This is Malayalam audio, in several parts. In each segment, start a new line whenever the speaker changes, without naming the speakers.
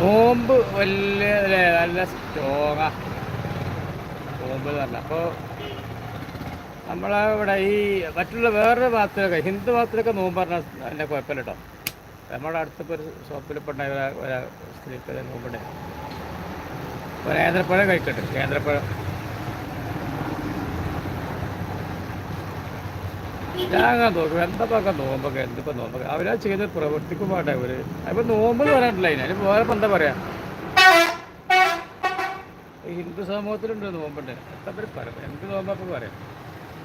നോമ്പ് വലിയ നല്ല സ്ട്രോങ്ങാ നോമ്പ് എന്ന് അപ്പോൾ നമ്മളവിടെ ഈ മറ്റുള്ള വേറൊരു ഭാഗത്തിലൊക്കെ ഹിന്ദു ഭാഗത്തിലൊക്കെ നോമ്പ് പറഞ്ഞാൽ അതിന്റെ കുഴപ്പമില്ല കേട്ടോ. നമ്മുടെ അടുത്തിപ്പോൾ ഒരു ഷോപ്പിൽ ഇപ്പോൾ സ്ത്രീക്കളെ സ്ത്രീക്ക് നോമ്പുണ്ട്. ഒരു നേന്ത്രപ്പഴം കഴിക്കട്ടെ നേന്ത്രപ്പഴം ഞാൻ നോക്കും എന്താ നോമ്പൊക്കെ എന്തിപ്പോ നോമ്പൊക്കെ. അവരാ ചെയ്ത് പ്രവർത്തിക്കും പാട്ടെ അവർ. അപ്പൊ നോമ്പ് എന്ന് പറയാനില്ല അതിന്. വേറെ എന്താ പറയാ? ഹിന്ദു സമൂഹത്തിലുണ്ട് നോമ്പുണ്ട്. എന്താ പേര് പറയാം എന്ത് നോമ്പൊക്കെ പറയാം?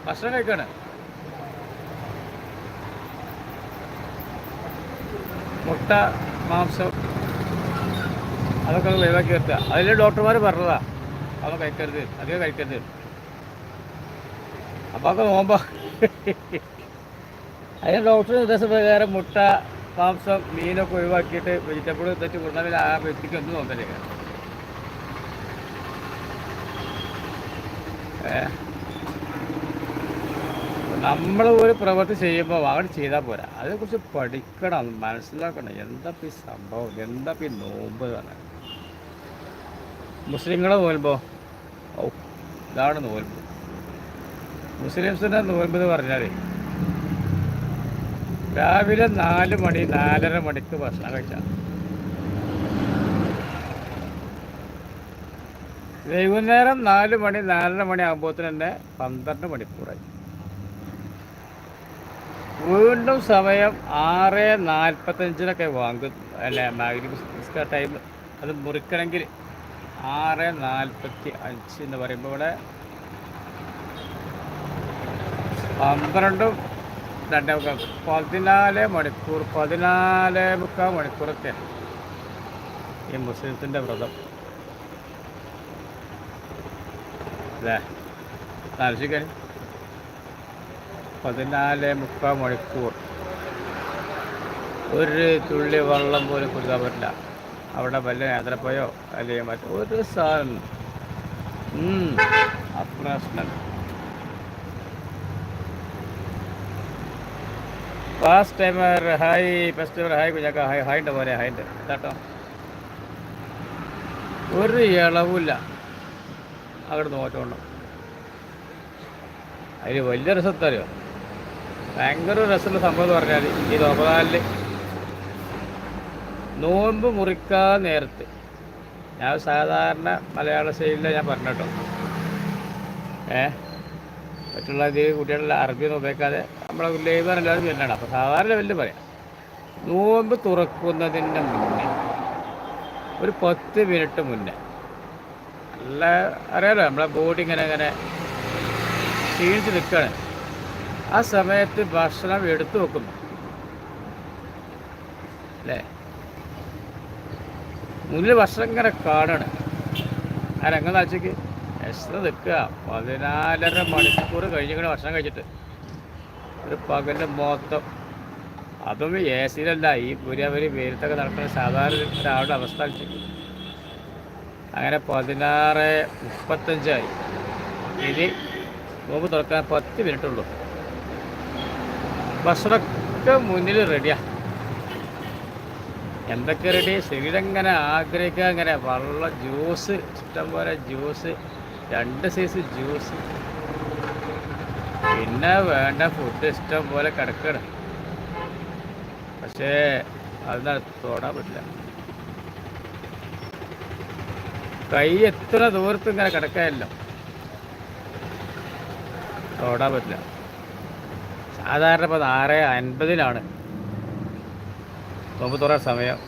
ഭക്ഷണം കഴിക്കാണ് മുട്ട മാംസം അതൊക്കെ ലൈവാക്കി ഒഴിവാക്കി അതിലെ ഡോക്ടർമാർ പറഞ്ഞതാ. അതൊന്നും കഴിക്കരുത്. അധികം കഴിക്കരുത്. അപ്പോൾ അതൊക്കെ നോമ്പോ അതിന് ഡോക്ടർ നിർദ്ദേശപ്രകാരം മുട്ട മാംസം മീനൊക്കെ ഒഴിവാക്കിയിട്ട് വെജിറ്റബിൾ തെറ്റ് കൊടുത്താൽ ആ വ്യക്തിക്ക് ഒന്നും നോക്കലേ നമ്മൾ ഒരു പ്രവൃത്തി ചെയ്യുമ്പോൾ അവിടെ ചെയ്താൽ പോരാ. അതിനെക്കുറിച്ച് പഠിക്കണം മനസ്സിലാക്കണം. എന്താ ഈ സംഭവം? എന്താ ഈ നോമ്പ് തന്നെ മുസ്ലിങ്ങളെ നോൽമ്പോ? ഓ ഇതാണ് നോൽമ്പ്. മുസ്ലിംസിന്റെ നോയമ്പ് എന്ന് പറഞ്ഞാൽ രാവിലെ നാല് മണി നാലര മണിക്ക് ഭക്ഷണം കഴിച്ചാൽ വൈകുന്നേരം നാല് മണി നാലര മണി ആകുമ്പോഴത്തേന് തന്നെ പന്ത്രണ്ട് മണിക്കൂറായി. വീണ്ടും സമയം ആറ് നാൽപ്പത്തഞ്ചിനൊക്കെ വാങ്ങും. അല്ല മാഗ്നിസ്ക ടൈം അത് മുറിക്കണമെങ്കിൽ ആറ് നാൽപ്പത്തി അഞ്ച് എന്ന് പറയുമ്പോൾ ഇവിടെ പന്ത്രണ്ടും രണ്ടേ മുക്കാൽ. പതിനാല് മണിക്കൂർ പതിനാല് മുക്കാൽ മണിക്കൂറൊക്കെ ഈ മുസ്ലിംസിന്റെ വ്രതം. അല്ലേ? താമസിക്കാൻ. പതിനാല് മുക്കാൽ മണിക്കൂർ. ഒരു തുള്ളി വെള്ളം പോലും കൊടുക്കാൻ പറ്റില്ല. അവിടെ വല്ല യാത്രപ്പോയോ അല്ലെങ്കിൽ മറ്റോ ഒരു സാധനം. അപ്രശ്നം fast timer hi first timer hi കുഞ്ഞാക്ക hi hi പോലെ ഹായ് ഉണ്ട്. കേട്ടോ ഒരു ഇളവില്ല അവിടെ നോറ്റോണം അതിൽ വലിയ രസത്തറിയോ ഭയങ്കര രസമുള്ള സംഭവം എന്ന് പറഞ്ഞാൽ ഈ നോമ്പനാലിൽ നോമ്പ് മുറിക്കാൻ നേരത്ത്. ഞാൻ സാധാരണ മലയാള ശൈലിയിലാണ് ഞാൻ പറഞ്ഞു കേട്ടോ. ഏ? മറ്റുള്ള ഇത് കുട്ടികളുടെ അറബിയൊന്നും ഉപയോഗിക്കാതെ നമ്മളെ ലേബർ എല്ലാവരും വരുന്നതാണ്. അപ്പോൾ സാധാരണ ലെവലിൽ പറയാം. നോമ്പ് തുറക്കുന്നതിന്റെ മുന്നേ ഒരു പത്ത് മിനിറ്റ് മുന്നേ നല്ല അറിയാലോ നമ്മളെ ബോഡി ഇങ്ങനെ ഇങ്ങനെ ക്ഷീണിച്ച് നിൽക്കുകയാണ് ആ സമയത്ത് ഭക്ഷണം എടുത്തു വെക്കുന്നു. അല്ലേ? മുന്നിൽ ഭക്ഷണം ഇങ്ങനെ കാണണം. ആ രംഗം ആഴ്ചക്ക് എത്ര നിൽക്കുക. പതിനാലര മണിക്കൂർ കഴിഞ്ഞിങ്ങനെ ഭക്ഷണം കഴിച്ചിട്ട്. ഒരു പകലിന്റെ മൊത്തം. അതും എ സിയിലല്ല ഈ പുരിയവരി വെയിലത്തൊക്കെ നടക്കുന്ന സാധാരണ ഒരാളുടെ അവസ്ഥ. അങ്ങനെ പതിനാറ് മുപ്പത്തഞ്ചായി. ഇനി നോമ്പ് തുറക്കാൻ പത്ത് മിനിറ്റ് ഉള്ളൂ. ഭക്ഷണമൊക്കെ മുന്നിൽ റെഡിയാ. എന്തൊക്കെ റെഡി? ശരീരം ഇങ്ങനെ ആഗ്രഹിക്കുക ഇങ്ങനെ വെള്ളം ജ്യൂസ് ഇഷ്ടംപോലെ ജ്യൂസ് രണ്ട് സൈസ് ജ്യൂസ് പിന്നെ വേണ്ട ഫുഡ് ഇഷ്ടം പോലെ കിടക്കണം. പക്ഷേ അത് തൊടാൻ പറ്റില്ല. കൈ എത്ര ദൂരത്ത് ഇങ്ങനെ കിടക്കാനല്ലോ. തൊടാൻ പറ്റില്ല. സാധാരണ ഇപ്പോൾ ആറ് അൻപതിനാണ്. നോമ്പ് തുറ സമയം.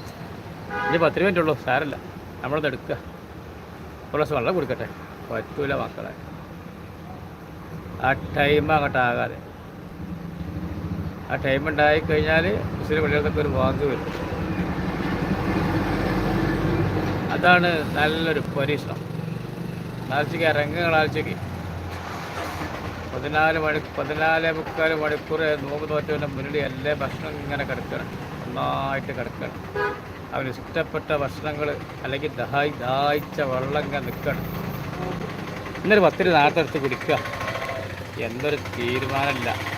ഇനി പത്ത് മിനിറ്റ് ഉള്ളൂ സാരല്ല നമ്മളത് എടുക്കുക. കുറച്ച് വെള്ളം കൊടുക്കട്ടെ. പറ്റൂല മക്കളെ. ആ ടൈം അങ്ങോട്ട് ആകാതെ ആ ടൈം ഉണ്ടായി കഴിഞ്ഞാൽ മുസ്ലിം പള്ളികൾക്കൊക്കെ ഒരു വാങ്ങി വരും. അതാണ് നല്ലൊരു പരീക്ഷണം. ആഴ്ചക്ക് ഇറങ്ങുക ആഴ്ചക്ക് പതിനാല് മണി പതിനാല് മുക്കാൽ മണിക്കൂർ നോമ്പ് തോറ്റവന്റെ മുന്നിൽ എല്ലാ ഭക്ഷണം ഇങ്ങനെ കിടക്കണം. നന്നായിട്ട് കിടക്കണം. അവന് ഇഷ്ടപ്പെട്ട ഭക്ഷണങ്ങൾ അല്ലെങ്കിൽ ദഹായി ദാഹിച്ച വെള്ളം ഇങ്ങനെ നിൽക്കണം. ഇന്നൊരു പത്തിരി നാട്ടെടുത്ത് കുടിക്കുക. എന്തൊരു തീരുമാനമില്ല.